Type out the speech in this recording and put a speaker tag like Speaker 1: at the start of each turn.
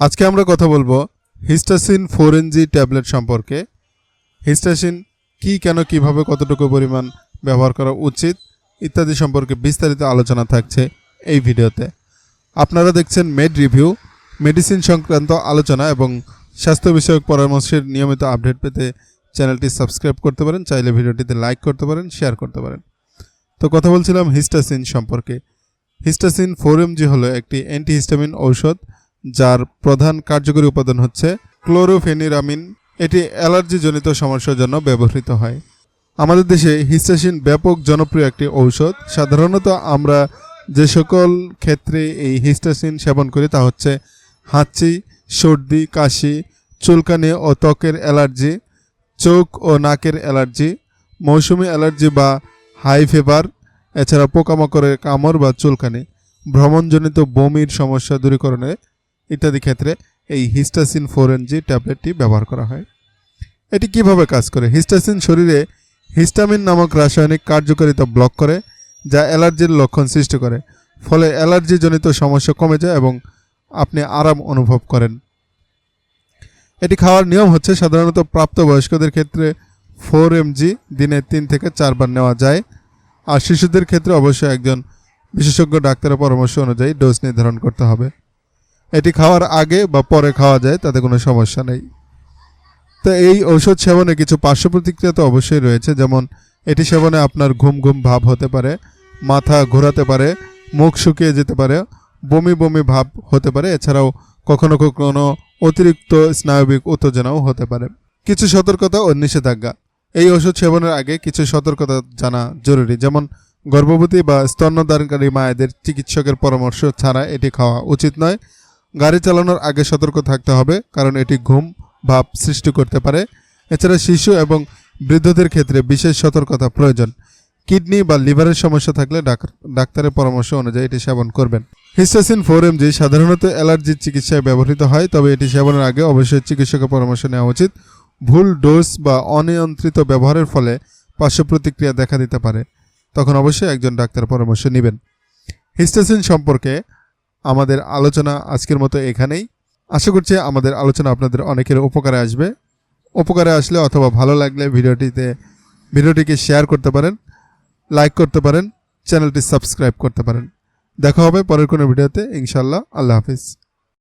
Speaker 1: আজকে আমরা কথা বলব হিস্টাসিন ফোর এনজি ট্যাবলেট সম্পর্কে। হিস্টাসিন কি, কেন, কীভাবে, কতটুকু পরিমাণ ব্যবহার করা উচিত ইত্যাদি সম্পর্কে বিস্তারিত আলোচনা থাকছে এই ভিডিওতে। আপনারা দেখছেন মেড রিভিউ, মেডিসিন সংক্রান্ত আলোচনা এবং স্বাস্থ্য বিষয়ক পরামর্শের নিয়মিত আপডেট পেতে চ্যানেলটি সাবস্ক্রাইব করতে পারেন, চাইলে ভিডিওটিতে লাইক করতে পারেন, শেয়ার করতে পারেন। তো কথা বলছিলাম হিস্টাসিন সম্পর্কে। হিস্টাসিন ফোর এমজি হলো একটি অ্যান্টিহিস্টামিন ঔষধ যার প্রধান কার্যকরী উপাদান হচ্ছে ক্লোরোফেনিরামিন। এটি অ্যালার্জিজনিত সমস্যার জন্য ব্যবহৃত হয়। আমাদের দেশে হিস্টাসিন ব্যাপক জনপ্রিয় একটি ঔষধ। সাধারণত আমরা যে সকল ক্ষেত্রে এই হিস্টাসিন সেবন করি তা হচ্ছে হাঁচি, সর্দি, কাশি, চুলকানি ও ত্বকের অ্যালার্জি, চোখ ও নাকের অ্যালার্জি, মৌসুমি অ্যালার্জি বা হাই ফিভার, এছাড়া পোকামাকড়ের কামড় বা চুলকানি, ভ্রমণজনিত বমির সমস্যা দূরীকরণে ইত্যাদি ক্ষেত্রে এই হিস্টাসিন ফোর এনজি ট্যাবলেটটি ব্যবহার করা হয়। এটি কীভাবে কাজ করে? হিস্টাসিন শরীরে হিস্টামিন নামক রাসায়নিক কার্যকারিতা ব্লক করে, যা অ্যালার্জির লক্ষণ সৃষ্টি করে। ফলে অ্যালার্জিজনিত সমস্যা কমে যায় এবং আপনি আরাম অনুভব করেন। এটি খাওয়ার নিয়ম হচ্ছে সাধারণত প্রাপ্তবয়স্কদের ক্ষেত্রে ফোর এমজি দিনে তিন থেকে চারবার নেওয়া যায়, আর শিশুদের ক্ষেত্রে অবশ্যই একজন বিশেষজ্ঞ ডাক্তারের পরামর্শ অনুযায়ী ডোজ নির্ধারণ করতে হবে। এটি খাওয়ার আগে বা পরে খাওয়া যায়, তাতে কোনো সমস্যা নেই। তো এই ঔষধ সেবনে কিছু পার্শ্ব প্রতিক্রিয়া তো অবশ্যই রয়েছে, যেমন এটি সেবনে আপনার ঘুম ঘুম ভাব হতে পারে, মাথা ঘোরাতে পারে, মুখ শুকিয়ে যেতে পারে, বমি বমি ভাব হতে পারে, এছাড়াও কখনো কখনো অতিরিক্ত স্নায়বিক উত্তেজনাও হতে পারে। কিছু সতর্কতা ও নিষেধাজ্ঞা। এই ওষুধ সেবনের আগে কিছু সতর্কতা জানা জরুরি, যেমন গর্ভবতী বা স্তন্যদানকারী মায়েদের চিকিৎসকের পরামর্শ ছাড়া এটি খাওয়া উচিত নয় গাড়ি চালানোর আগে সতর্ক থাকতে হবে, কারণ এটি ঘুম, ভাব সৃষ্টি করতে পারে। এছাড়া শিশু এবং বৃদ্ধদের ক্ষেত্রে বিশেষ সতর্কতা প্রয়োজন। কিডনি বা লিভারের সমস্যা থাকলে ডাক- ডাক্তারের পরামর্শ অনুযায়ী এটি সেবন করবেন। হিস্টাসিন ফোর এমজি সাধারণত অ্যালার্জির চিকিৎসায় ব্যবহৃত হয়, তবে এটি সেবনের আগে অবশ্যই চিকিৎসকের পরামর্শ নেওয়া উচিত। ভুল ডোজ বা অনিয়ন্ত্রিত ব্যবহারের ফলে পার্শ্ব প্রতিক্রিয়া দেখা দিতে পারে, তখন অবশ্যই একজন ডাক্তার পরামর্শ নেবেন। হিস্টাসিন সম্পর্কে আমাদের আলোচনা আজকের মতো এখানেই। আশা করছি আমাদের আলোচনা আপনাদের অনেকের উপকারে আসবে। উপকারে আসলে অথবা ভালো লাগলে ভিডিওটিতে, ভিডিওটিকে শেয়ার করতে পারেন, লাইক করতে পারেন, চ্যানেলটি সাবস্ক্রাইব করতে পারেন। দেখা হবে পরের কোনো ভিডিওতে। ইনশাল্লাহ আল্লাহ হাফিজ।